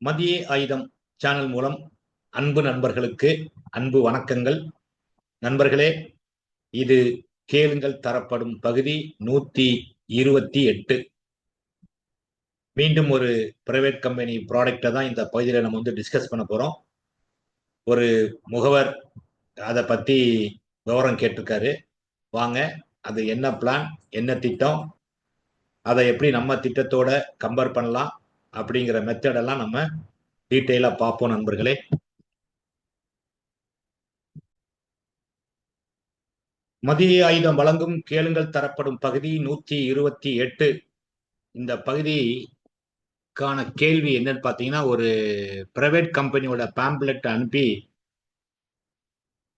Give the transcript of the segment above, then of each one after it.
மதிய ஆயுதம் சேனல் மூலம் அன்பு நண்பர்களுக்கு அன்பு வணக்கங்கள். நண்பர்களே இது கேளுங்கள் தரப்படும் பகுதி நூத்தி இருபத்தி எட்டு. மீண்டும் ஒரு பிரைவேட் கம்பெனி ப்ராடக்டை தான் இந்த பகுதியில் நம்ம வந்து டிஸ்கஸ் பண்ண போகிறோம் ஒரு முகவர் அதை பற்றி விவரம் கேட்டிருக்காரு. வாங்க அது என்ன பிளான் என்ன திட்டம் அதை எப்படி நம்ம திட்டத்தோட கம்பேர் பண்ணலாம் அப்படிங்கிற மெத்தடெல்லாம் நம்ம டீட்டெயிலாக பார்ப்போம் நண்பர்களே. மதிய ஆயுதம் வழங்கும் கேளுங்கள் தரப்படும் பகுதி நூத்தி இருபத்தி எட்டு. இந்த பகுதிக்கான கேள்வி என்னன்னு பார்த்தீங்கன்னா ஒரு பிரைவேட் கம்பெனியோட பேம்ப்லெட் அனுப்பி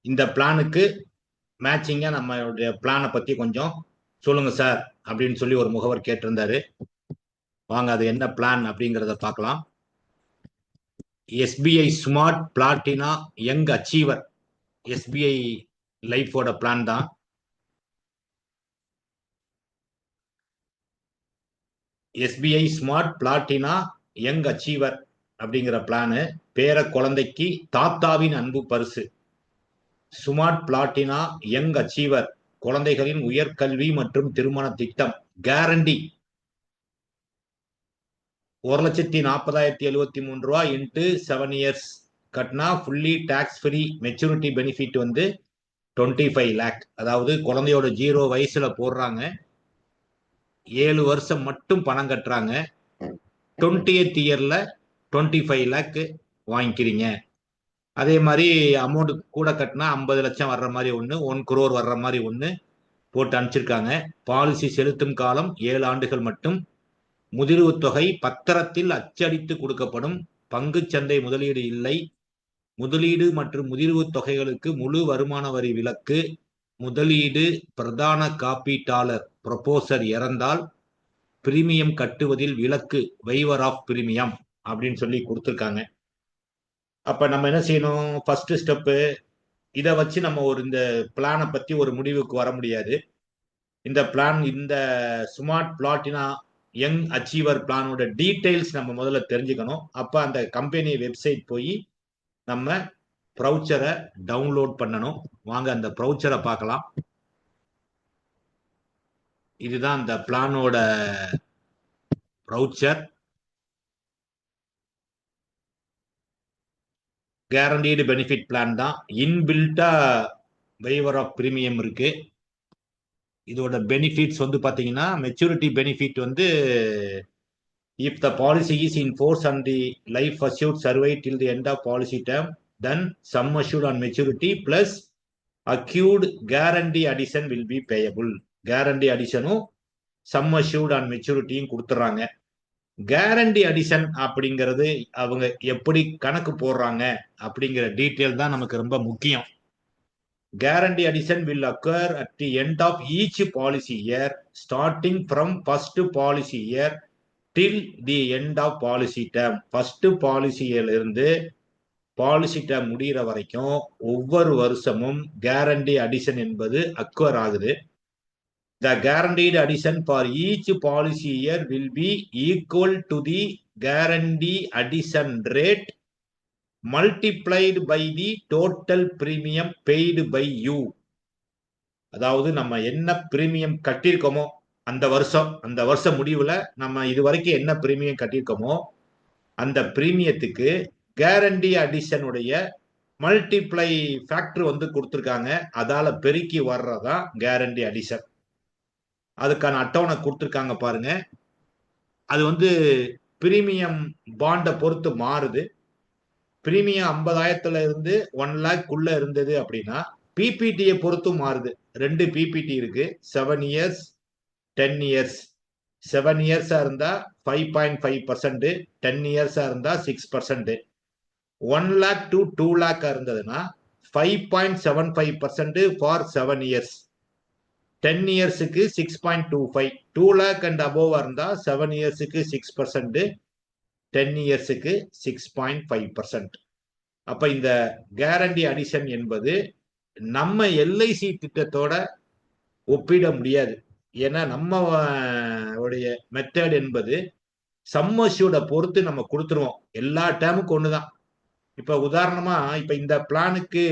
இந்த பிளானுக்கு மேட்சிங்காக நம்மளுடைய பிளானை பற்றி கொஞ்சம் சொல்லுங்க சார் அப்படின்னு சொல்லி ஒரு முகவர் கேட்டிருந்தாரு. வாங்க அது என்ன பிளான் அப்படிங்கிறத பார்க்கலாம். SBI Smart Platina Young Achiever SBI லைஃபோட பிளான் தான். SBI Smart Platina Young Achiever அப்படிங்கிற பிளானு பேர குழந்தைக்கு தாத்தாவின் அன்பு பரிசு. ஸ்மார்ட் பிளாட்டினா யங் அச்சீவர் குழந்தைகளின் உயர்கல்வி மற்றும் திருமண திட்டம். கேரண்டி ஒரு லட்சத்தி நாற்பதாயிரத்தி எழுபத்தி மூணு ரூபா இன்ட்டு செவன் இயர்ஸ் கட்டினா fully tax free maturity benefit வந்து டுவெண்ட்டி ஃபைவ் லேக் அதாவது குழந்தையோட ஜீரோ வயசுல போடுறாங்க. ஏழு வருஷம் மட்டும் பணம் கட்டுறாங்க. டுவெண்ட்டி எய்த் இயர்ல டுவெண்ட்டி ஃபைவ் லேக் வாங்கிக்கிறீங்க. அதே மாதிரி அமௌண்ட் கூட கட்டினா ஐம்பது லட்சம் வர்ற மாதிரி ஒன்று ஒன் குரோர் வர்ற மாதிரி ஒன்று போட்டு அனுப்பிச்சிருக்காங்க. பாலிசி செலுத்தும் காலம் ஏழு ஆண்டுகள் மட்டும். முதிர்வு தொகை பத்திரத்தில் அச்சடித்து கொடுக்கப்படும் பங்கு சந்தை முதலீடு இல்லை. முதலீடு மற்றும் முதிர்வு தொகைகளுக்கு முழு வருமான வரி விலக்கு. முதலீடு பிரதான காப்பீட்டாளர் ப்ரொபோசர் இறந்தால் பிரீமியம் கட்டுவதில் விலக்கு வைவர் ஆஃப் பிரீமியம் அப்படின்னு சொல்லி கொடுத்துருக்காங்க. அப்ப நம்ம என்ன செய்யணும்? ஃபர்ஸ்ட் ஸ்டெப்பு இதை வச்சு நம்ம ஒரு இந்த பிளானை பத்தி ஒரு முடிவுக்கு வர முடியாது. இந்த பிளான் இந்த ஸ்மார்ட் பிளாட்டினா யங் அச்சீவர் பிளானோட டீட்டெயில்ஸ் நம்ம முதல்ல தெரிஞ்சுக்கணும். அப்போ அந்த கம்பெனி வெப்சைட் போய் நம்ம ப்ரௌச்சரை டவுன்லோட் பண்ணணும். வாங்க அந்த ப்ரௌச்சரை பார்க்கலாம். இதுதான் அந்த பிளானோட ப்ரௌச்சர் கேரண்டீடு பெனிஃபிட் பிளான் தான். இன்பில்ட்டா வெய்வர் ஆஃப் பிரீமியம் இருக்குது இதோட பெனிஃபிட்ஸ் வந்து பார்த்தீங்கன்னா மெச்சூரிட்டி பெனிஃபிட் வந்து if the policy is in force and the life assured survive till the end of policy term then sum assured on maturity plus accrued guarantee addition will be payable guarantee அடிஷனும் sum assured on மெச்சூரிட்டியும் கொடுத்துட்றாங்க guarantee addition அப்படிங்கிறது அவங்க எப்படி கணக்கு போடுறாங்க அப்படிங்கிற detail தான் நமக்கு ரொம்ப முக்கியம். Guarantee addition will occur at the end of each policy year starting from first policy year till the end of policy term first policy இருந்து பாலிசி டேம் முடிகிற வரைக்கும் ஒவ்வொரு வருஷமும் கேரண்டி அடிஷன் என்பது அக்வர் ஆகுது the guaranteed addition for each policy year will be equal to the guarantee addition rate multiplied by the total premium paid by you அதாவது நம்ம என்ன பிரீமியம் கட்டியிருக்கோமோ அந்த வருஷம் அந்த வருஷம் முடிவில் நம்ம இது வரைக்கும் என்ன பிரீமியம் கட்டியிருக்கோமோ அந்த பிரீமியத்துக்கு கேரண்டி அடிஷனுடைய மல்டிப்ளை ஃபேக்டர் வந்து கொடுத்துருக்காங்க. அதால் பெருக்கி வர்றதான் கேரண்டி அடிஷன் அதுக்கான அட்டவணை கொடுத்துருக்காங்க பாருங்க. அது வந்து பிரீமியம் பாண்டை பொறுத்து மாறுது. பிரீமியம் ஐம்பதாயிரத்துல இருந்து ஒன் லேக் உள்ள இருந்தது அப்படின்னா பிபிடியை பொறுத்து மாறுது. ரெண்டு பிபிடி இருக்கு. Seven years ten years seven இயர்ஸா இருந்தா five point five percent ten இயர்ஸா இருந்தா six percent one lakh to two லேக்கா இருந்ததுன்னா five point seven five percent for seven years ten இயர்ஸுக்கு six point two five two lakh and அபோவா இருந்தா seven இயர்ஸுக்கு six percent ten இயர்ஸுக்கு six point five percent அப்ப இந்த guarantee addition என்பது நம்ம LIC திட்டத்தோட ஒப்பிட முடியாது. ஏன்னா நம்ம உடைய மெத்தட் என்பது சம்மசியோட பொறுத்து நம்ம கொடுத்துருவோம். எல்லா டேமுக்கும் ஒண்ணுதான். இப்ப உதாரணமா இப்ப இந்த பிளானுக்கு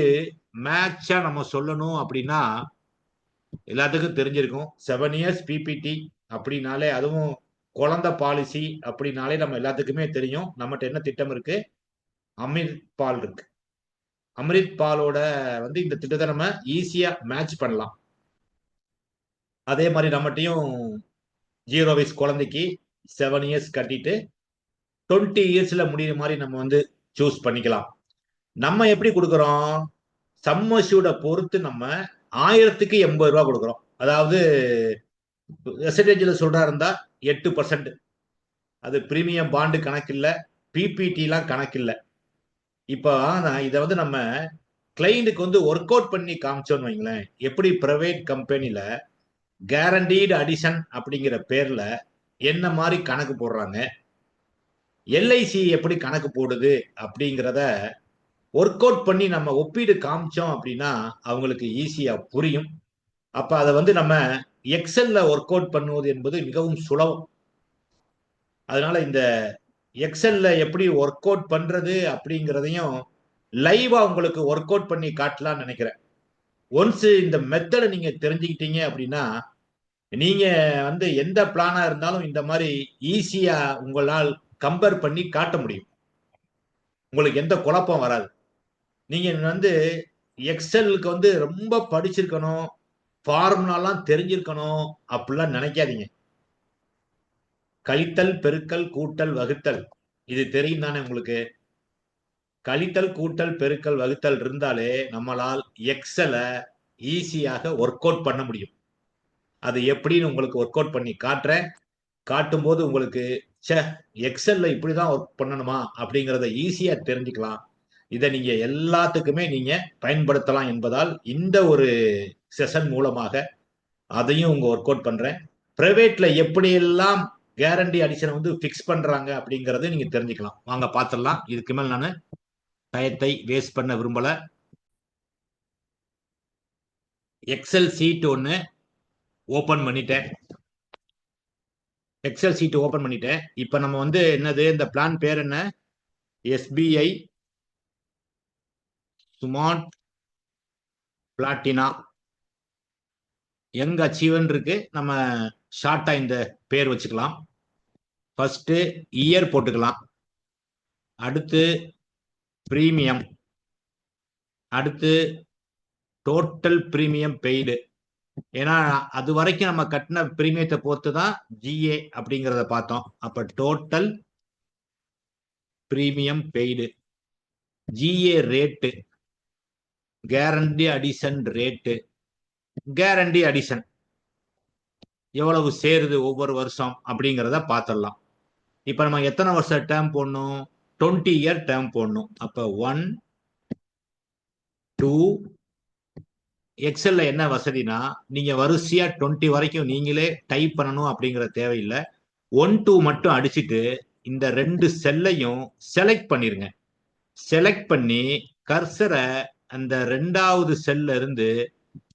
மேட்சா நம்ம சொல்லணும் அப்படின்னா எல்லாத்துக்கும் தெரிஞ்சிருக்கும். செவன் இயர்ஸ் பிபிடி அப்படின்னாலே அதுவும் குழந்தை பாலிசி அப்படின்னாலே நம்ம எல்லாத்துக்குமே தெரியும். நம்மகிட்ட என்ன திட்டம் இருக்கு? அமிர்த் பால் இருக்கு. அமிர்த் பாலோட வந்து இந்த திட்டத்தை நம்ம ஈஸியா மேட்ச் பண்ணலாம். அதே மாதிரி நம்மகிட்டயும் ஜீரோ வயசு குழந்தைக்கு செவன் இயர்ஸ் கட்டிட்டு டுவெண்ட்டி இயர்ஸ்ல முடியிற மாதிரி நம்ம வந்து சூஸ் பண்ணிக்கலாம். நம்ம எப்படி கொடுக்குறோம்? சம்மசியோட பொறுத்து நம்ம ஆயிரத்துக்கு எண்பது ரூபா கொடுக்குறோம். அதாவது ரெசிடென்சியல் சொல்கிறா இருந்தால் எட்டு பர்சன்ட் அது ப்ரீமியம் பாண்டு கணக்கில்லை பிபிடிலாம் கணக்கில்லை. இப்போ ஆனால் இதை வந்து நம்ம கிளைண்ட்டுக்கு வந்து ஒர்க் அவுட் பண்ணி காமிச்சோன்னு வைங்களேன் எப்படி ப்ரைவேட் கம்பெனியில் கேரண்டீடு அடிஷன் அப்படிங்கிற பேரில் என்ன மாதிரி கணக்கு போடுறாங்க எல்ஐசி எப்படி கணக்கு போடுது அப்படிங்கிறத ஒர்க் அவுட் பண்ணி நம்ம ஒப்பீடு காமிச்சோம் அப்படின்னா அவங்களுக்கு ஈஸியாக புரியும். அப்ப அதை வந்து நம்ம எக்ஸல்ல ஒர்க் அவுட் பண்ணுவது என்பது மிகவும் சுலபம். அதனால இந்த எக்ஸல்ல எப்படி ஒர்க் அவுட் பண்றது அப்படிங்கிறதையும் லைவா உங்களுக்கு ஒர்க் அவுட் பண்ணி காட்டலாம்னு நினைக்கிறேன். ஒன்ஸ் இந்த மெத்தடை நீங்க தெரிஞ்சுக்கிட்டீங்க அப்படின்னா நீங்க வந்து எந்த பிளானா இருந்தாலும் இந்த மாதிரி ஈஸியா உங்களால் கம்பேர் பண்ணி காட்ட முடியும். உங்களுக்கு எந்த குழப்பம் வராது. நீங்க வந்து எக்ஸலுக்கு வந்து ரொம்ப படிச்சிருக்கணும். ஃபார்முலாலாம் தெரிஞ்சிருக்கணும் அப்படிலாம் நினைக்காதீங்க. கழித்தல் பெருக்கல் கூட்டல் வகுத்தல். இது தெரியும் தானே உங்களுக்கு? கழித்தல் கூட்டல் பெருக்கல் வகுத்தல் இருந்தாலே நம்மளால் எக்ஸலை ஈஸியாக ஒர்க் அவுட் பண்ண முடியும். அது எப்படின்னு உங்களுக்கு ஒர்க் அவுட் பண்ணி காட்டுறேன். காட்டும் போது உங்களுக்கு சே எக்ஸல்ல இப்படிதான் ஒர்க் பண்ணணுமா? அப்படிங்கிறத ஈஸியா தெரிஞ்சுக்கலாம். இதை நீங்க எல்லாத்துக்குமே நீங்க பயன்படுத்தலாம் என்பதால் இந்த ஒரு செஷன் மூலமாக அதையும் உங்க ஒர்க் அவுட் பண்றேன். பிரைவேட்ல எப்படியெல்லாம் கேரண்டி அடிஷன் வந்து ஃபிக்ஸ் பண்றாங்க அப்படிங்கறத நீங்க தெரிஞ்சுக்கலாம். வாங்க பார்த்துடலாம் இதுக்கு மேல் நான் டயத்தை வேஸ்ட் பண்ண விரும்பல. எக்ஸல் சீட் ஒன்று ஓபன் பண்ணிட்டேன். எக்ஸல் சீட் ஓபன் பண்ணிட்டேன். இப்போ நம்ம வந்து என்னது இந்த பிளான் பேர் என்ன? SBI smart Platina. Young achiever இருக்கு? நம்ம ஷார்ட்டா இந்த பேர் வச்சுக்கலாம். ஃபர்ஸ்ட் இயர் போட்டுக்கலாம். அடுத்து பிரீமியம் அடுத்து டோட்டல் பிரீமியம் பெய்டு ஏன்னா அது வரைக்கும் நம்ம கட்டின பிரீமியத்தை பொறுத்து தான் ஜிஏ அப்படிங்கிறத பார்த்தோம். அப்ப total premium paid GA rate guarantee addition rate guarantee addition எவ்வளவு சேருது ஒவ்வொரு வருஷம் அப்படிங்கிறத பார்த்துடலாம். இப்போ நம்ம எத்தனை வருஷம் டேர்ம் போடணும்? டுவெண்ட்டி இயர் டேர்ம் போடணும். அப்போ ஒன் டூ எக்ஸல்ல என்ன வசதினா நீங்க வரிசையா டுவெண்ட்டி வரைக்கும் நீங்களே டைப் பண்ணணும் அப்படிங்கிற தேவையில்லை. ஒன் டூ மட்டும் அடிச்சுட்டு இந்த ரெண்டு செல்லையும் செலக்ட் பண்ணிருங்க. செலக்ட் பண்ணி கர்சரை அந்த ரெண்டாவது செல்ல இருந்து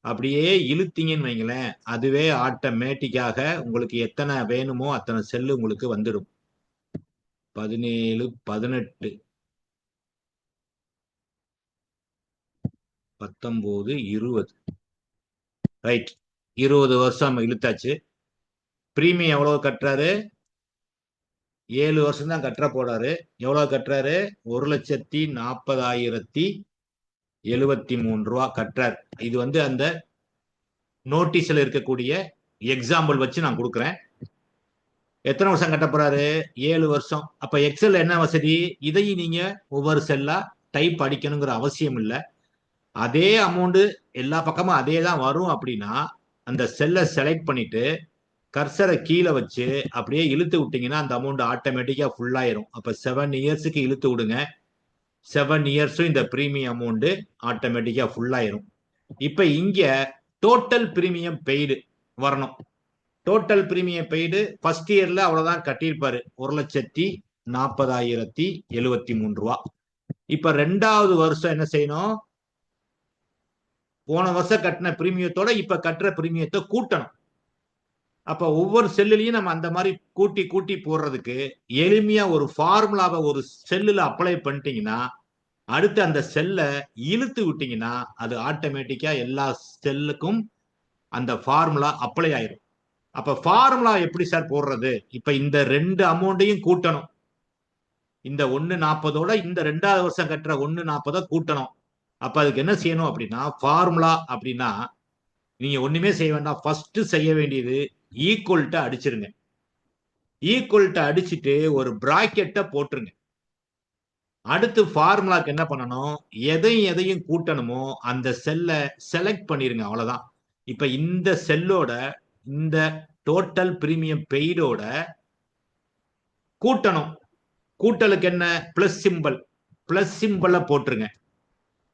அப்படியே இழுத்தீங்கன்னு வைங்களேன் அதுவே ஆட்டோமேட்டிக்காக உங்களுக்கு எத்தனை வேணுமோ அத்தனை செல்லு உங்களுக்கு வந்துடும். பதினேழு பதினெட்டு பத்தொன்பது இருபது. ரைட் இருபது வருஷம் நம்ம இழுத்தாச்சு. பிரீமியம் எவ்வளவு கட்டுறாரு? ஏழு வருஷம் தான் கட்டுற போறாரு. எவ்வளவு கட்டுறாரு? ஒரு லட்சத்தி நாற்பதாயிரத்தி எழுபத்தி மூணு ரூபா கட்டுறாரு. இது வந்து அந்த நோட்டீஸ்ல இருக்கக்கூடிய எக்ஸாம்பிள் வச்சு நான் கொடுக்குறேன். எத்தனை வருஷம் கட்ட போறாரு? ஏழு வருஷம். அப்ப எக்ஸல் என்ன வசதி? இதையும் நீங்க ஒவ்வொரு செல்லா டைப் அடிக்கணுங்கிற அவசியம் இல்லை. அதே அமௌண்ட் எல்லா பக்கமும் அதே தான் வரும் அப்படின்னா அந்த செல்லை செலக்ட் பண்ணிட்டு கர்சரை கீழே வச்சு அப்படியே இழுத்து விட்டீங்கன்னா அந்த அமௌண்ட் ஆட்டோமேட்டிக்கா ஃபுல்லாயிரும் அப்போ அப்ப செவன் இயர்ஸுக்கு இழுத்து விடுங்க. செவன் இயர்ஸும் இந்த ப்ரீமியம் அமௌண்ட் ஆட்டோமேட்டிக்கா ஃபுல்லாயிரும் இப்ப இங்க டோட்டல் ப்ரீமியம் பெய்டு வரணும். டோட்டல் ப்ரீமியம் பெய்டு ஃபர்ஸ்ட் இயர்ல அவ்வளவுதான் கட்டியிருப்பாரு. ஒரு லட்சத்தி நாற்பதாயிரத்தி எழுவத்தி மூணு ரூபா. இப்ப ரெண்டாவது வருஷம் என்ன செய்யணும்? போன வருஷம் கட்டின பிரீமியத்தோட இப்ப கட்டுற பிரீமியத்தை கூட்டணும். அப்ப ஒவ்வொரு செல்லுலையும் நம்ம அந்த மாதிரி கூட்டி கூட்டி போடுறதுக்கு எளிமையா ஒரு ஃபார்முலாவை ஒரு செல்லுல அப்ளை பண்ணிட்டீங்கன்னா அடுத்து அந்த செல்லை இழுத்து விட்டீங்கன்னா அது ஆட்டோமேட்டிக்கா எல்லா செல்லுக்கும் அந்த ஃபார்முலா அப்ளை ஆயிரும். அப்ப ஃபார்முலா எப்படி சார் போடுறது? இப்ப இந்த ரெண்டு அமௌண்ட்டையும் கூட்டணும். இந்த ஒன்னு நாற்பதோட இந்த ரெண்டாவது வருஷம் கட்டுற ஒன்னு நாற்பதை கூட்டணும். அப்ப அதுக்கு என்ன செய்யணும் அப்படின்னா ஃபார்முலா அப்படின்னா நீங்க ஒண்ணுமே செய்ய வேண்டாம். ஃபர்ஸ்ட் செய்ய வேண்டியது ஈக்குவல்ட்ட அடிச்சிருங்க. ஈக்குவல்ட்ட அடிச்சுட்டு ஒரு பிராக்கெட்டை போட்டுருங்க. அடுத்து ஃபார்முலாக்கு என்ன பண்ணணும்? எதையும் எதையும் கூட்டணுமோ அந்த செல்லை செலக்ட் பண்ணிருங்க அவ்வளோதான் இப்போ இந்த செல்லோட இந்த டோட்டல் பிரீமியம் பெய்டோட கூட்டணும். கூட்டலுக்கு என்ன? பிளஸ் சிம்பிள் பிளஸ் சிம்பிளை போட்டுருங்க.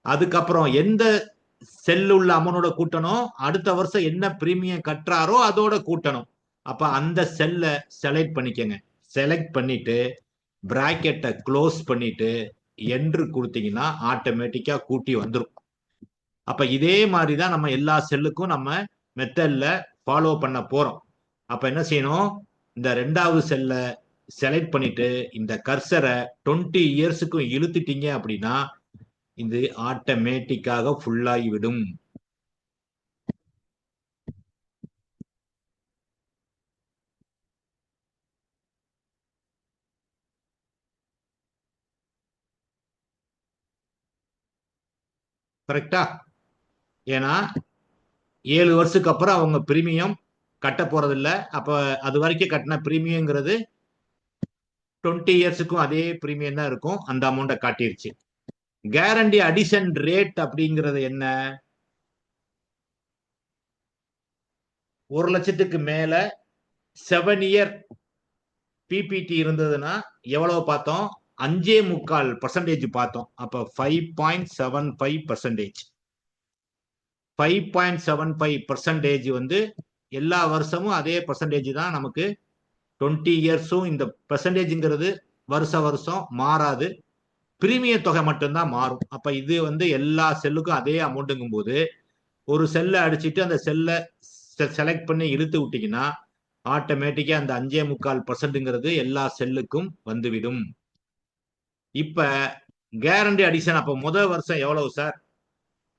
அதுக்கப்புறம் எந்த செல் உள்ள அமௌனோட கூட்டணும். அடுத்த வருஷம் என்ன பிரீமியம் கட்டுறாரோ அதோட கூட்டணும். அப்ப அந்த செல்லை செலக்ட் பண்ணிக்கங்க. செலக்ட் பண்ணிட்டு பிராக்கெட்டை க்ளோஸ் பண்ணிட்டு என்று கொடுத்தீங்கன்னா ஆட்டோமேட்டிக்கா கூட்டி வந்துடும் அப்ப இதே மாதிரி தான் நம்ம எல்லா செல்லுக்கும் நம்ம மெத்தட்ல ஃபாலோ பண்ண போறோம். அப்ப என்ன செய்யணும்? இந்த ரெண்டாவது செல்லை செலக்ட் பண்ணிட்டு இந்த கர்சரை டுவெண்ட்டி இயர்ஸுக்கும் இழுத்துட்டீங்க அப்படின்னா இது ஆட்டோமேட்டிக்காக ஃபுல்லாகிவிடும் கரெக்டா ஏன்னா ஏழு வருஷத்துக்கு அப்புறம் அவங்க பிரீமியம் கட்ட போறதில்ல. அப்ப அது வரைக்கும் கட்டின பிரீமியங்கிறது டுவெண்ட்டி இயர்ஸுக்கும் அதே பிரீமியம் தான் இருக்கும். அந்த அமௌண்ட்டை காட்டிருச்சு. கேரண்டி அடிஷன் ரேட் அப்படிங்கிறது என்ன? ஒரு லட்சத்துக்கு மேல செவன் இயர் பிபிடி இருந்ததுன்னா எவ்வளவு பார்த்தோம்? அஞ்சே முக்கால் பர்சன்டேஜ் பார்த்தோம். அப்ப five point seven five percentage five point seven five percentage வந்து எல்லா வருஷமும் அதே பர்சன்டேஜ் தான் நமக்கு டுவெண்ட்டி இயர்ஸும் இந்த பர்சன்டேஜ்ங்கிறது வருஷ வருஷம் மாறாது. பிரீமிய தொகை மட்டும்தான் மாறும். அப்ப இது வந்து எல்லா செல்லுக்கும் அதே அமௌண்ட்டுங்கும் போது ஒரு செல்லை அடிச்சுட்டு அந்த செல்லை செலக்ட் பண்ணி இழுத்து விட்டீங்கன்னா ஆட்டோமேட்டிக்கா அந்த அஞ்சே முக்கால் பர்சன்ட்ங்கிறது எல்லா செல்லுக்கும் வந்துவிடும். இப்ப கேரண்டி அடிஷன் அப்ப முதல் வருஷம் எவ்வளவு சார்?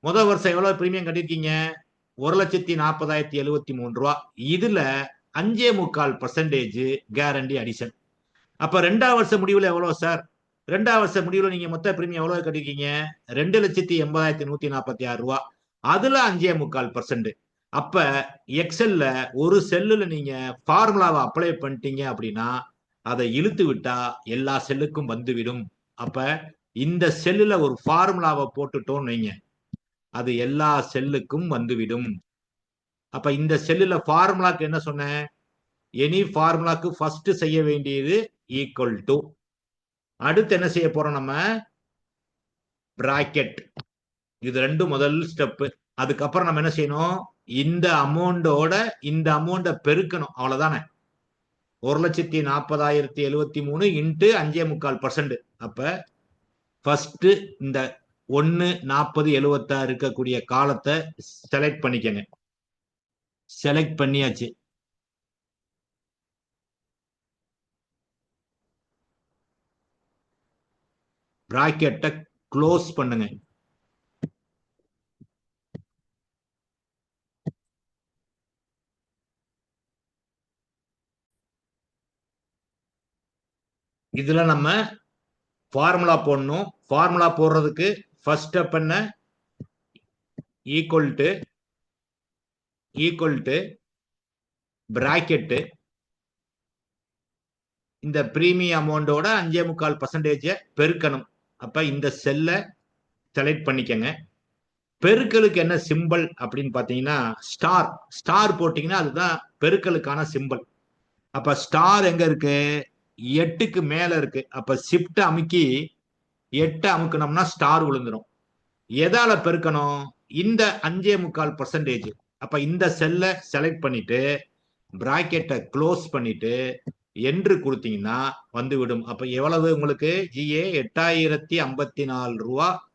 முதல் வருஷம் எவ்வளவு பிரீமியம் கட்டிருக்கீங்க ஒரு லட்சத்தி நாற்பதாயிரத்தி எழுவத்தி மூணு ரூபா. இதுல அஞ்சே முக்கால் பர்சன்டேஜ் கேரண்டி அடிஷன் அப்ப ரெண்டாவது வருஷம் முடிவுல எவ்வளவு சார்? ரெண்டாவது வருஷம் முடிவில் நீங்க மொத்த பிரீமியம் எவ்வளவு கட்டிருக்கீங்க? ரெண்டு லட்சத்தி எண்பதாயிரத்தி நூத்தி நாற்பத்தி ஆறு ரூபா. அதுல அஞ்சே முக்கால் பர்சன்ட் அப்ப எக்ஸல்ல ஒரு செல்லுல நீங்க ஃபார்முலாவை அப்ளை பண்ணிட்டீங்க அப்படின்னா அதை இழுத்து விட்டா எல்லா செல்லுக்கும் வந்துவிடும். அப்ப இந்த செல்லுல ஒரு ஃபார்முலாவை போட்டுட்டோம் வைங்க. அது எல்லா செல்லுக்கும் வந்துவிடும். அப்ப இந்த செல்லுல ஃபார்முலாக்கு என்ன சொன்னேன்? எனி ஃபார்முலாக்கு ஃபர்ஸ்ட் செய்ய வேண்டியது ஈக்குவல் டு அடுத்து என்ன செய்ய போறோம் நம்ம? பிராக்கெட் இது ரெண்டும் முதல் ஸ்டெப்பு அதுக்கப்புறம் நம்ம என்ன செய்யணும்? இந்த அமௌண்டோட இந்த அமௌண்ட்டை பெருக்கணும். அவ்வளவுதானே? ஒரு லட்சத்தி நாற்பதாயிரத்தி எழுவத்தி மூணு இன்ட்டு அஞ்சே முக்கால் பர்சன்ட் அப்ப ஃபர்ஸ்ட் இந்த ஒன்னு நாற்பது எழுவத்தாறு இருக்கக்கூடிய காலத்தை செலக்ட் பண்ணிக்கங்க. செலக்ட் பண்ணியாச்சு. ப்ராக்கெட்டை க்ளோஸ் பண்ணுங்க. இதுல நம்ம ஃபார்முலா போடணும். ஃபார்முலா போடுறதுக்கு ஃபர்ஸ்ட் ஸ்டெப் என்ன? Equal to equal to bracket இந்த பிரீமியம் அமௌண்டோட அஞ்சே முக்கால் பர்சன்டேஜை பெருக்கணும். அப்ப இந்த செல்லை செலக்ட் பண்ணிக்கங்க. பெருக்கலுக்கு என்ன சிம்பிள் அப்படின்னு பாத்தீங்கன்னா ஸ்டார் ஸ்டார் போட்டீங்கன்னா அதுதான் பெருக்கலுக்கான சிம்பிள் அப்ப ஸ்டார் எங்க இருக்கு? எட்டுக்கு மேல இருக்கு. அப்ப ஷிப்ட் அமுக்கி எட்டை அமுக்கணும்னா ஸ்டார் விழுந்துடும் எதால பெருக்கணும்? இந்த அஞ்சே முக்கால் பர்சன்டேஜ் அப்ப இந்த செல்லை செலக்ட் பண்ணிட்டு பிராக்கெட்டை க்ளோஸ் பண்ணிட்டு என்று கொடுத்தீங்கன்னா வந்துவிடும். அப்ப எவ்வளவு உங்களுக்கு? ஜிஏ எட்டாயிரத்தி ஐம்பத்தி நாலு ரூபா.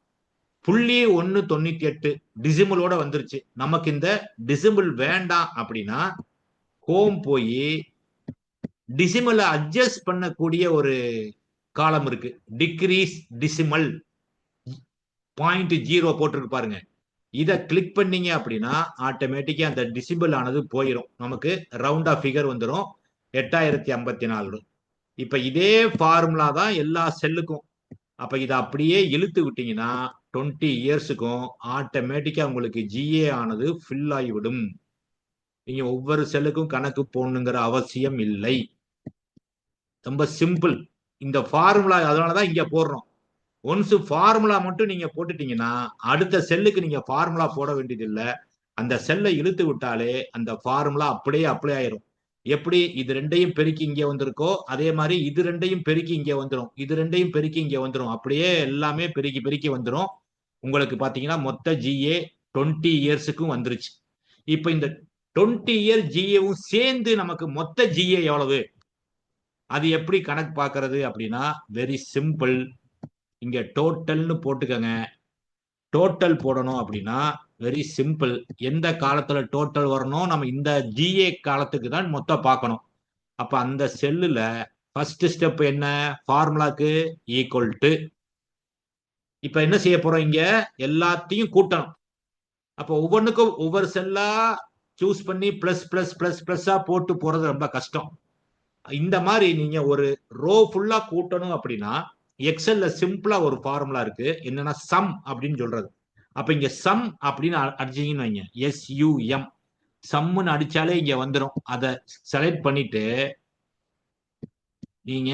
புள்ளி ஒன்னு தொண்ணூத்தி எட்டு டிசிபிளோட வந்துருச்சு. நமக்கு இந்த டிசிபிள் வேண்டாம் அப்படின்னா ஹோம் போய் டிசிமலை அட்ஜஸ்ட் பண்ணக்கூடிய ஒரு காலம் இருக்கு. டிக்ரீஸ் டிசிமல் பாயிண்ட் ஜீரோ போட்டிருக்கு பாருங்க. இதை கிளிக் பண்ணீங்க அப்படின்னா ஆட்டோமேட்டிக்கா அந்த டிசிபிள் ஆனது போயிடும் நமக்கு ரவுண்ட் ஆஃப் ஃபிகர் வந்துடும் எட்டாயிரத்தி ஐம்பத்தி நாலு இப்ப இதே ஃபார்முலா தான் எல்லா செல்லுக்கும் அப்ப இதை அப்படியே இழுத்து விட்டீங்கன்னா டுவெண்ட்டி இயர்ஸுக்கும் ஆட்டோமேட்டிக்கா உங்களுக்கு ஜிஏ ஆனது ஃபில் ஆகிவிடும். நீங்க ஒவ்வொரு செல்லுக்கும் கணக்கு போடணுங்கிற அவசியம் இல்லை. ரொம்ப சிம்பிள் இந்த ஃபார்முலா அதனாலதான் இங்க போடுறோம். ஒன்ஸ் ஃபார்முலா மட்டும் நீங்க போட்டுட்டீங்கன்னா அடுத்த செல்லுக்கு நீங்க ஃபார்முலா போட வேண்டியது இல்லை அந்த செல்லை இழுத்து விட்டாலே அந்த ஃபார்முலா அப்படியே அப்ளை ஆயிரும். எப்படி இது ரெண்டையும் பெருக்கி இங்க வந்திருக்கோ அதே மாதிரி இது ரெண்டையும் பெருக்கி இங்க வந்துடும் இது ரெண்டையும் பெருக்கி இங்க வந்துடும் அப்படியே எல்லாமே பெருக்கி பெருக்கி வந்துடும் உங்களுக்கு பாத்தீங்கன்னா மொத்த ஜிஏ டுவெண்ட்டி இயர்ஸுக்கும் வந்துருச்சு. இப்ப இந்த டுவெண்ட்டி இயர் ஜிஏவும் சேர்ந்து நமக்கு மொத்த ஜிஏ எவ்வளவு? அது எப்படி கணக்கு பார்க்கறது அப்படின்னா வெரி சிம்பிள் இங்க டோட்டல்னு போட்டுக்கங்க. டோட்டல் போடணும் அப்படின்னா வெரி சிம்பிள் எந்த காலத்துல டோட்டல் வரணும்? நம்ம இந்த ஜிஏ காலத்துக்கு தான் மொத்தம் பார்க்கணும். அப்ப அந்த செல்லுல ஃபர்ஸ்ட் ஸ்டெப் என்ன? ஃபார்முலாக்கு ஈக்குவல் டு இப்ப என்ன செய்ய போறோம் இங்க? எல்லாத்தையும் கூட்டணும். அப்ப ஒவ்வொன்றுக்கும் ஒவ்வொரு செல்லா சூஸ் பண்ணி பிளஸ் பிளஸ் பிளஸ் பிளஸ்ஸா போட்டு போறது ரொம்ப கஷ்டம். இந்த மாதிரி நீங்க ஒரு ரோ ஃபுல்லா கூட்டணும் அப்படின்னா எக்ஸல்ல சிம்பிளா ஒரு ஃபார்முலா இருக்கு. என்னன்னா சம் அப்படின்னு சொல்றது. அப்ப இங்க சம் அப்படின்னு அடிச்சீங்கன்னு வைங்க. எஸ்யூஎம் சம்முன்னு அடிச்சாலே இங்க வந்துடும் அதை செலக்ட் பண்ணிட்டு நீங்க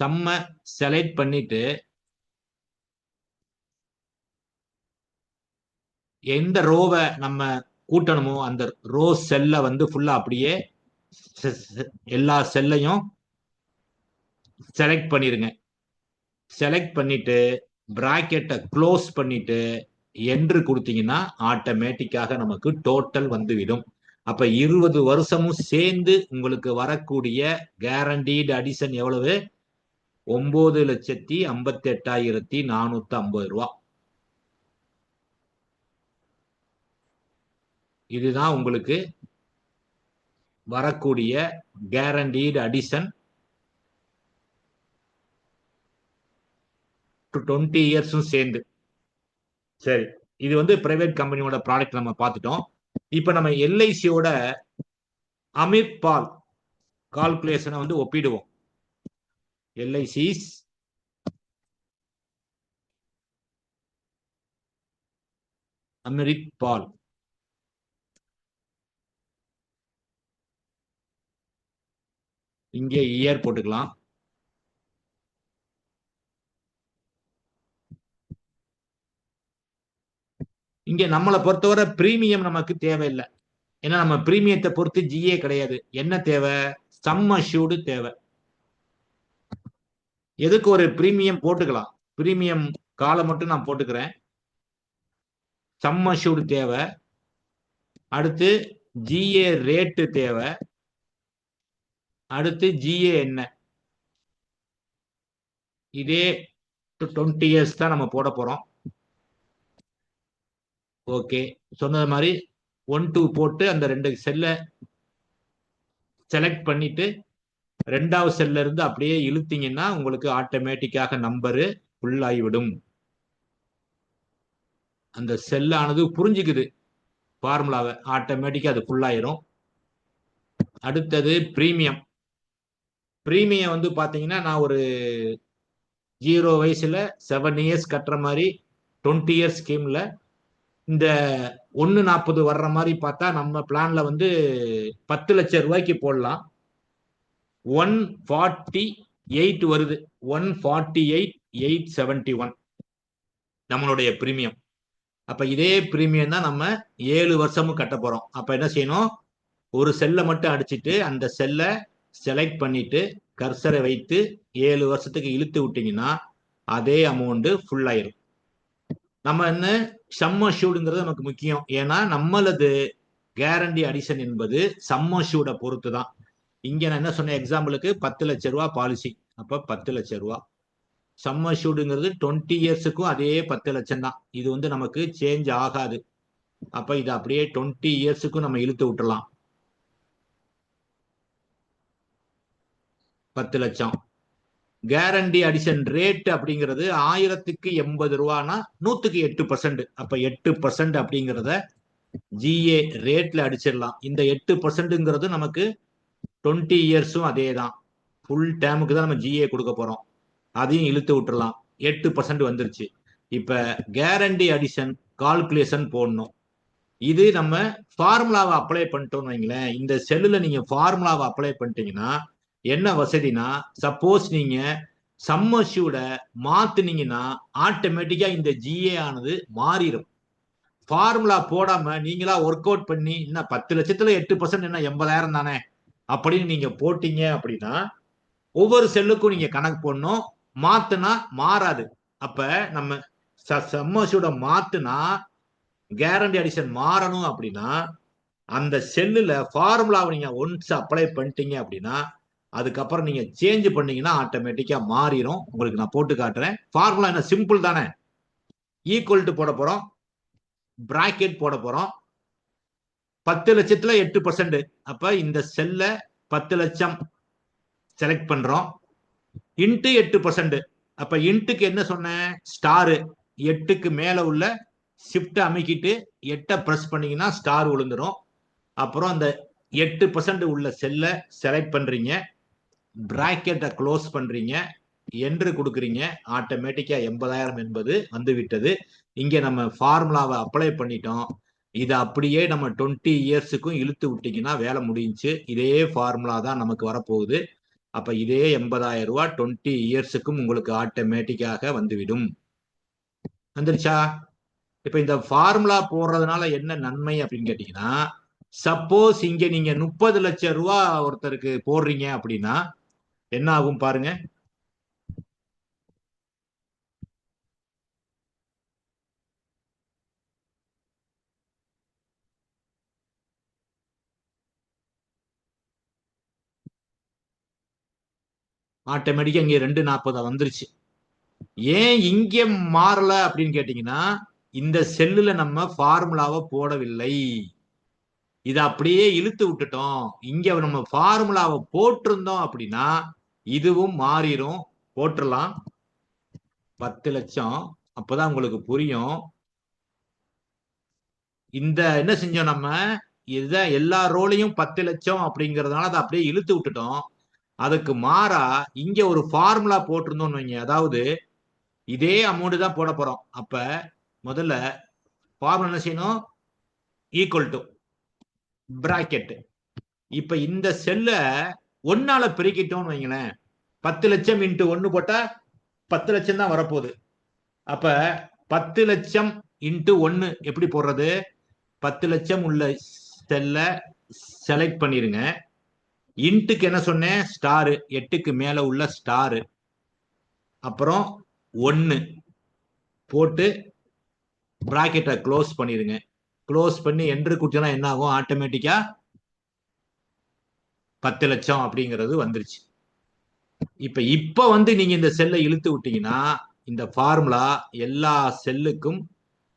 சம்ம செலக்ட் பண்ணிட்டு எந்த ரோவை நம்ம கூட்டணுமோ அந்த ரோ செல்ல வந்து ஃபுல்லா அப்படியே எல்லா செல்லையும் செலக்ட் பண்ணிருங்க. செலக்ட் பண்ணிட்டு பிராக்கெட்டை க்ளோஸ் பண்ணிட்டு என்று கொடுத்தீங்கன்னா ஆட்டோமேட்டிக்காக நமக்கு டோட்டல் வந்துவிடும். அப்ப இருபது வருஷமும் சேர்ந்து உங்களுக்கு வரக்கூடிய கேரண்டீடு அடிஷன் எவ்வளவு? ஒன்பது லட்சத்தி ஐம்பத்தி எட்டாயிரத்தி நானூத்தி ஐம்பது ரூபா. இதுதான் உங்களுக்கு வரக்கூடிய கேரண்டீடு அடிஷன் டு டுவெண்ட்டி இயர்ஸும் சேர்ந்து. சரி இது வந்து பிரைவேட் கம்பெனியோட ப்ராடக்ட் நம்ம பார்த்துட்டோம். இப்போ நம்ம எல்ஐசியோட அமித் பால் கால்குலேஷனை வந்து ஒப்பிடுவோம். எல்ஐசிஸ் அமிரித் பால். இங்கே இயர் போட்டுக்கலாம். இங்க நம்மளை பொறுத்தவரை பிரீமியம் நமக்கு தேவையில்லை. ஏன்னா நம்ம பிரீமியத்தை பொறுத்து ஜிஏ கிடையாது. என்ன தேவை? சம் அஷ்யூடு தேவை. எதுக்கு ஒரு பிரீமியம் போட்டுக்கலாம்? பிரீமியம் காலை மட்டும் நான் போட்டுக்கிறேன். சம் அஷ்யூடு தேவை. அடுத்து ஜிஏ ரேட்டு தேவை. அடுத்து ஜிஏ என்ன? இதே டுவெண்ட்டி இயர்ஸ் தான் நம்ம போட போறோம். ஓகே. சொன்னது மாதிரி ஒன் டூ போட்டு அந்த ரெண்டு செல்லை செலக்ட் பண்ணிட்டு ரெண்டாவது செல்ல இருந்து அப்படியே இழுத்தீங்கன்னா உங்களுக்கு ஆட்டோமேட்டிக்காக நம்பரு ஃபுல்லாகிவிடும் அந்த செல்லானது புரிஞ்சுக்குது ஃபார்முலாவை ஆட்டோமேட்டிக்காக அது ஃபுல்லாயிரும் அடுத்தது ப்ரீமியம் ப்ரீமியம் வந்து பார்த்தீங்கன்னா நான் ஒரு ஜீரோ வயசில் செவன் இயர்ஸ் கட்டுற மாதிரி டுவெண்ட்டி இயர்ஸ் ஸ்கீமில் இந்த ஒன்று நாற்பது வர்ற மாதிரி பார்த்தா நம்ம பிளான்ல வந்து பத்து லட்சம் ரூபாய்க்கு போடலாம். ஒன் ஃபார்ட்டி எயிட் வருது. One forty eight eight seventy one நம்மளுடைய பிரீமியம் அப்ப இதே பிரீமியம் தான் நம்ம ஏழு வருஷமும் கட்ட போறோம். அப்ப என்ன செய்யணும்? ஒரு செல்லை மட்டும் அடிச்சுட்டு அந்த செல்லை செலக்ட் பண்ணிட்டு கர்சரை வைத்து ஏழு வருஷத்துக்கு இழுத்து விட்டீங்கன்னா அதே அமௌண்ட் ஃபுல்லாயிரும் நம்ம என்ன? சம்ம ஷூடுங்கிறது நமக்கு முக்கியம். ஏன்னா நம்மளது கேரண்டி அடிஷன் என்பது சம்ம ஷூடை பொறுத்து தான் இங்க நான் என்ன சொன்னேன்? எக்ஸாம்பிளுக்கு பத்து லட்ச ரூபா பாலிசி அப்ப பத்து லட்ச ரூபா. சம் ஷூடுங்கிறது டுவெண்ட்டி இயர்ஸுக்கும் அதே பத்து லட்சம் தான் இது வந்து நமக்கு சேஞ்ச் ஆகாது. அப்ப இது அப்படியே டுவெண்ட்டி இயர்ஸுக்கும் நம்ம இழுத்து விட்டுலாம் பத்து லட்சம். கேரண்டி அடிஷன் ரேட் அப்படிங்கிறது ஆயிரத்துக்கு எண்பது ரூபானா நூத்துக்கு எட்டு பர்சன்ட் அப்ப எட்டு பர்சன்ட் அப்படிங்கிறத ஜிஏ ரேட்ல அடிச்சிடலாம். இந்த எட்டு பர்சன்ட்ங்கிறது நமக்கு டுவெண்ட்டி இயர்ஸும் அதே தான் ஃபுல் டேமுக்கு தான் நம்ம ஜிஏ கொடுக்க போறோம். அதையும் இழுத்து விட்டுறலாம். எட்டு பர்சன்ட் வந்துருச்சு. இப்ப கேரண்டி அடிஷன் கால்குலேஷன் போடணும். இது நம்ம ஃபார்முலாவை அப்ளை பண்ணிட்டோம்னு வைங்களேன். இந்த செல்லுல நீங்க ஃபார்முலாவை அப்ளை பண்ணிட்டீங்கன்னா என்ன வசதினா சப்போஸ் நீங்க சம்மர்ஷியூட மாத்துனீங்கன்னா ஆட்டோமேட்டிக்கா இந்த ஜிஏ ஆனது மாறிடும் ஃபார்முலா போடாம நீங்களா ஒர்க் அவுட் பண்ணி இன்னும் பத்து லட்சத்துல எட்டு பர்சன்ட் என்ன எண்பதாயிரம் தானே? அப்படின்னு நீங்க போட்டீங்க அப்படின்னா ஒவ்வொரு செல்லுக்கும் நீங்க கணக்கு போடணும். மாத்துனா மாறாது. அப்ப நம்ம சம்மர்ஷியோட மாத்துனா கேரண்டி அடிஷன் மாறணும் அப்படின்னா அந்த செல்லுல ஃபார்முலாவை நீங்க ஒன்ஸ் அப்ளை பண்ணிட்டீங்க அப்படின்னா அதுக்கப்புறம் நீங்க சேஞ்ச் பண்ணீங்கன்னா ஆட்டோமேட்டிக்கா மாறிடும் உங்களுக்கு நான் போட்டு காட்டுறேன். ஃபார்முலா என்ன? சிம்பிள் தானே. ஈக்குவல் டு போட போறோம். பிராக்கெட் போட போறோம். பத்து லட்சத்துல எட்டு பர்சன்ட் அப்ப இந்த செல்ல பத்து லட்சம் செலக்ட் பண்றோம். இன்ட்டு எட்டு பர்சன்ட் அப்ப இன்ட்டுக்கு என்ன சொன்னேன்? ஸ்டாரு எட்டுக்கு மேல உள்ள ஷிஃப்ட் அமைக்கிட்டு எட்டை ப்ரெஸ் பண்ணீங்கன்னா ஸ்டார் விழுந்துரும். அப்புறம் அந்த எட்டு பர்சன்ட் உள்ள செல்லை செலக்ட் பண்றீங்க. பிராக்கெட்டை க்ளோஸ் பண்றீங்க என்று கொடுக்குறீங்க ஆட்டோமேட்டிக்கா எண்பதாயிரம் என்பது வந்து விட்டது இங்க நம்ம ஃபார்முலாவை அப்ளை பண்ணிட்டோம். இதை அப்படியே நம்ம டுவெண்ட்டி இயர்ஸுக்கும் இழுத்து விட்டீங்கன்னா வேலை முடிஞ்சுச்சு. இதே ஃபார்முலா தான் நமக்கு வரப்போகுது. அப்போ இதே எண்பதாயிரம் ரூபா டுவெண்ட்டி இயர்ஸுக்கும் உங்களுக்கு ஆட்டோமேட்டிக்காக வந்துவிடும். வந்துருச்சா? இப்போ இந்த ஃபார்முலா போடுறதுனால என்ன நன்மை அப்படின்னு கேட்டிங்கன்னா சப்போஸ் இங்கே நீங்கள் முப்பது லட்சம் ரூபா ஒருத்தருக்கு போடுறீங்க அப்படின்னா என்ன ஆகும் பாருங்க ஆட்டோமேட்டிக்கா இங்க ரெண்டு நாற்பதா வந்துருச்சு. ஏன் இங்க மாறல அப்படின்னு கேட்டீங்கன்னா இந்த செல்லுல நம்ம ஃபார்முலாவை போடவில்லை. இதை அப்படியே இழுத்து விட்டுட்டோம். இங்க நம்ம ஃபார்முலாவை போட்டிருந்தோம் அப்படின்னா இதுவும் மாறிடும் போட்டுடலாம் பத்து லட்சம். அப்பதான் உங்களுக்கு புரியும். இந்த என்ன செஞ்சோம் நம்ம? இத எல்லா ரோலையும் பத்து லட்சம் அப்படிங்கறதுனால அதை அப்படியே இழுத்து விட்டுட்டோம். அதுக்கு மாறா இங்க ஒரு ஃபார்முலா போட்டிருந்தோம்னு வைங்க. அதாவது இதே அமௌண்ட் தான் போட போறோம். அப்ப முதல்ல ஃபார்முலா என்ன செய்யணும்? ஈக்குவல் டு பிராக்கெட் இப்ப இந்த செல்ல ஒன்னால பெருக்கிட்டோம்னு வைங்களேன். பத்து லட்சம் இன்ட்டு ஒன்று போட்டா பத்து லட்சம் தான் வரப்போகுது. அப்ப பத்து லட்சம் இன்ட்டு ஒன்று எப்படி போடுறது? பத்து லட்சம் உள்ள செல்ல செலக்ட் பண்ணிருங்க. இன்ட்டுக்கு என்ன சொன்னேன்? ஸ்டாரு எட்டுக்கு மேல உள்ள ஸ்டாரு அப்புறம் ஒன்று போட்டு ப்ராக்கெட்டை க்ளோஸ் பண்ணிடுங்க க்ளோஸ் பண்ணி என்ட்ரு குட்டினா என்ன ஆகும்? ஆட்டோமேட்டிக்காக பத்து லட்சம் அப்படிங்கிறது வந்துருச்சு. இப்ப இப்ப வந்து நீங்க இந்த செல்லை இழுத்து விட்டீங்கன்னா இந்த ஃபார்முலா எல்லா செல்லுக்கும்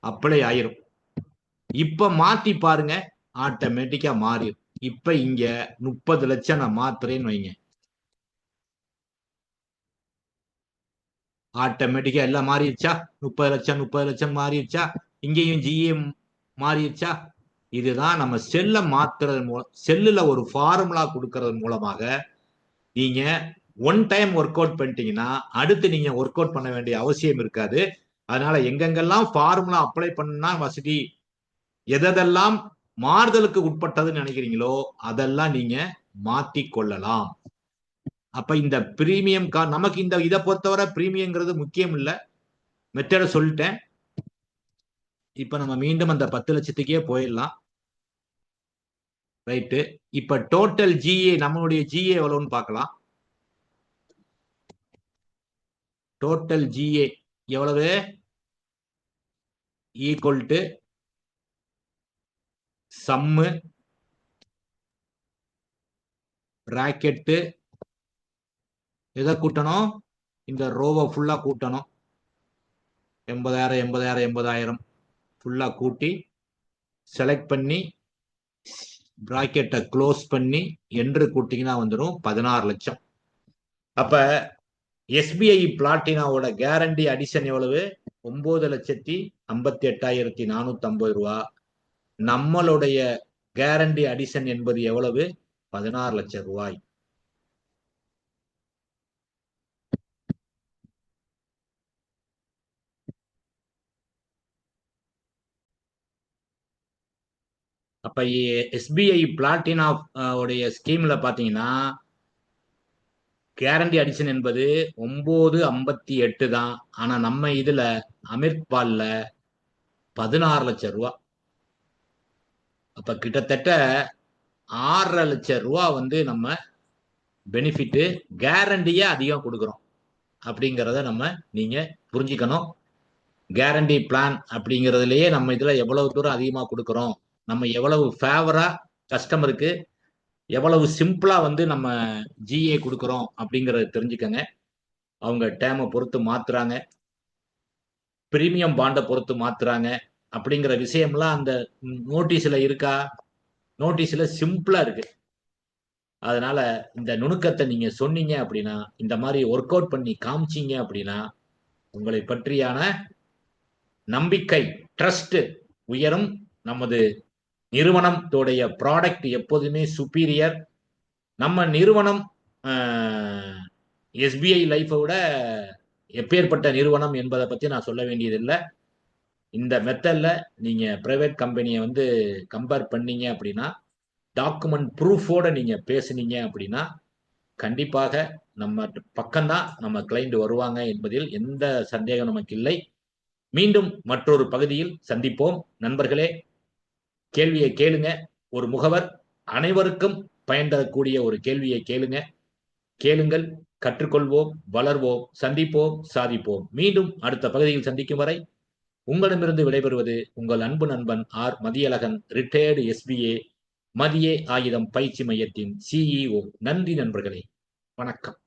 அப்ளை ஆயிரும். இப்ப மாத்தி பாருங்க ஆட்டோமேட்டிக்கா மாறிடும் இப்ப இங்க முப்பது லட்சம் நான் மாத்துறேன்னு வைங்க. ஆட்டோமேட்டிக்கா எல்லாம் மாறிடுச்சா முப்பது லட்சம் முப்பது லட்சம் மாறிடுச்சா இங்கேயும் ஜிஎம் மாறிடுச்சா இதுதான் நம்ம செல்லை மாத்துறது மூலம் செல்லுல ஒரு ஃபார்முலா கொடுக்கறது மூலமாக நீங்க ஒன் டைம் ஒர்க் அவுட் பண்ணிட்டீங்கன்னா அடுத்து நீங்க ஒர்க் அவுட் பண்ண வேண்டிய அவசியம் இருக்காது. அதனால எங்கெங்கெல்லாம் ஃபார்முலா அப்ளை பண்ணா வசதி எதெல்லாம் மாறுதலுக்கு உட்பட்டதுன்னு நினைக்கிறீங்களோ அதெல்லாம் நீங்க மாத்தி கொள்ளலாம் அப்ப இந்த பிரீமியம் கா நமக்கு இந்த இதை பொறுத்தவரை பிரீமியங்கிறது முக்கியம் இல்லை. மெத்தட சொல்லிட்டேன். இப்ப நம்ம மீண்டும் அந்த பத்து லட்சத்துக்கே போயிடலாம். ரைட்டு இப்ப டோட்டல் ஜிஏ நம்மளுடைய ஜிஏ எவ்வளவுன்னு பார்க்கலாம். டோட்டல் ஜிஏ எவ்வளவு? ஈக்குவல் டு சம்மு பிராக்கெட்டு எதை கூட்டணும்? இந்த ரோவை ஃபுல்லாக கூட்டணும். எண்பதாயிரம் எண்பதாயிரம் எண்பதாயிரம் ஃபுல்லாக கூட்டி செலக்ட் பண்ணி ப்ராக்கெட்டை க்ளோஸ் பண்ணி என்று கூட்டிங்கன்னா வந்துடும் பதினாறு லட்சம். அப்போ எஸ்பிஐ பிளாட்டினாவோட கேரண்டி அடிஷன் எவ்வளவு? ஒன்பது லட்சத்தி ஐம்பத்தி எட்டாயிரத்தி நானூத்தி ஐம்பது ரூபா. நம்மளுடைய கேரண்டி அடிஷன் என்பது எவ்வளவு? பதினாறு லட்சம் ரூபாய். அப்ப எஸ்பிஐ பிளாட்டினா உடைய ஸ்கீம்ல பாத்தீங்கன்னா கேரண்டி அடிஷன் என்பது ஒன்பது ஐம்பத்தி எட்டு தான். ஆனா நம்ம இதுல அமிர்த் பால்ல பதினாறு லட்சம் ரூபா. அப்ப கிட்டத்தட்ட ஆறரை லட்சம் ரூபா வந்து நம்ம பெனிஃபிட்டு கேரண்டியே அதிகம் கொடுக்குறோம். அப்படிங்கிறத நம்ம நீங்க புரிஞ்சுக்கணும். கேரண்டி பிளான் அப்படிங்கிறதுலயே நம்ம இதுல எவ்வளவு தூரம் அதிகமாக கொடுக்குறோம். நம்ம எவ்வளவு ஃபேவரா கஸ்டமருக்கு எவ்வளவு சிம்பிளா வந்து நம்ம ஜிஏ கொடுக்குறோம் அப்படிங்கறத தெரிஞ்சுக்கங்க. அவங்க டேமை பொறுத்து மாத்துறாங்க. பிரீமியம் பாண்டை பொறுத்து மாத்துறாங்க. அப்படிங்கிற விஷயம்லாம் அந்த நோட்டீஸ்ல இருக்கா? நோட்டீஸ்ல சிம்பிளா இருக்கு. அதனால இந்த நுணுக்கத்தை நீங்க சொன்னீங்க அப்படின்னா இந்த மாதிரி ஒர்க் அவுட் பண்ணி காமிச்சீங்க அப்படின்னா உங்களை பற்றியான நம்பிக்கை ட்ரஸ்ட் உயரும். நமது நிறுவனத்துடைய ப்ராடக்ட் எப்போதுமே சுப்பீரியர் நம்ம நிறுவனம் எஸ்பிஐ லைஃப்பை விட எப்பேற்பட்ட நிறுவனம் என்பதை பற்றி நான் சொல்ல வேண்டியதில்லை. இந்த மெத்தடில் நீங்கள் ப்ரைவேட் கம்பெனியை வந்து கம்பேர் பண்ணீங்க அப்படின்னா டாக்குமெண்ட் ப்ரூஃபோட நீங்கள் பேசுனீங்க அப்படின்னா கண்டிப்பாக நம்ம பக்கம்தான் நம்ம கிளைண்ட் வருவாங்க என்பதில் எந்த சந்தேகம் நமக்கு இல்லை. மீண்டும் மற்றொரு பகுதியில் சந்திப்போம். நண்பர்களே கேள்வியை கேளுங்க. ஒரு முகவர் அனைவருக்கும் பயன் தரக்கூடிய ஒரு கேள்வியை கேளுங்க. கேளுங்கள் கற்றுக்கொள்வோம் வளர்வோம் சந்திப்போம் சாதிப்போம். மீண்டும் அடுத்த பகுதியில் சந்திக்கும் வரை உங்களிடமிருந்து விடைபெறுவது உங்கள் அன்பு நண்பன் ஆர். மதியழகன் ரிட்டையர்டு எஸ்பிஏ மதியே ஆயுதம் பயிற்சி மையத்தின் சிஇஓ நன்றி நண்பர்களே. வணக்கம்.